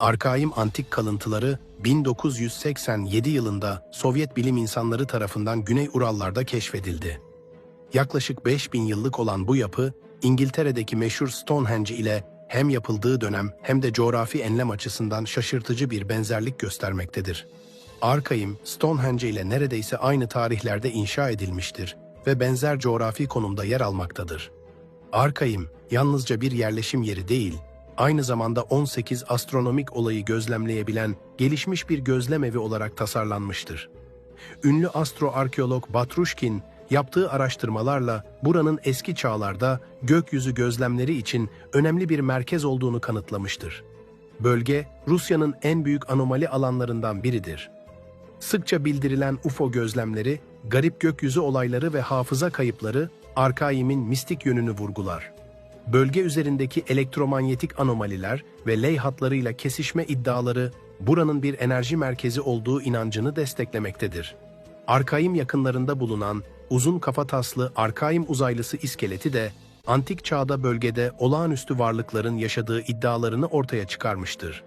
Arkaim antik kalıntıları 1987 yılında Sovyet bilim insanları tarafından Güney Urallarda keşfedildi. Yaklaşık 5000 yıllık olan bu yapı, İngiltere'deki meşhur Stonehenge ile hem yapıldığı dönem hem de coğrafi enlem açısından şaşırtıcı bir benzerlik göstermektedir. Arkaim, Stonehenge ile neredeyse aynı tarihlerde inşa edilmiştir ve benzer coğrafi konumda yer almaktadır. Arkaim, yalnızca bir yerleşim yeri değil, aynı zamanda 18 astronomik olayı gözlemleyebilen gelişmiş bir gözlem evi olarak tasarlanmıştır. Ünlü astroarkeolog Batrushkin, yaptığı araştırmalarla buranın eski çağlarda gökyüzü gözlemleri için önemli bir merkez olduğunu kanıtlamıştır. Bölge, Rusya'nın en büyük anomali alanlarından biridir. Sıkça bildirilen UFO gözlemleri, garip gökyüzü olayları ve hafıza kayıpları Arkaim'in mistik yönünü vurgular. Bölge üzerindeki elektromanyetik anomaliler ve ley hatlarıyla kesişme iddiaları buranın bir enerji merkezi olduğu inancını desteklemektedir. Arkaim yakınlarında bulunan uzun kafataslı Arkaim uzaylısı iskeleti de antik çağda bölgede olağanüstü varlıkların yaşadığı iddialarını ortaya çıkarmıştır.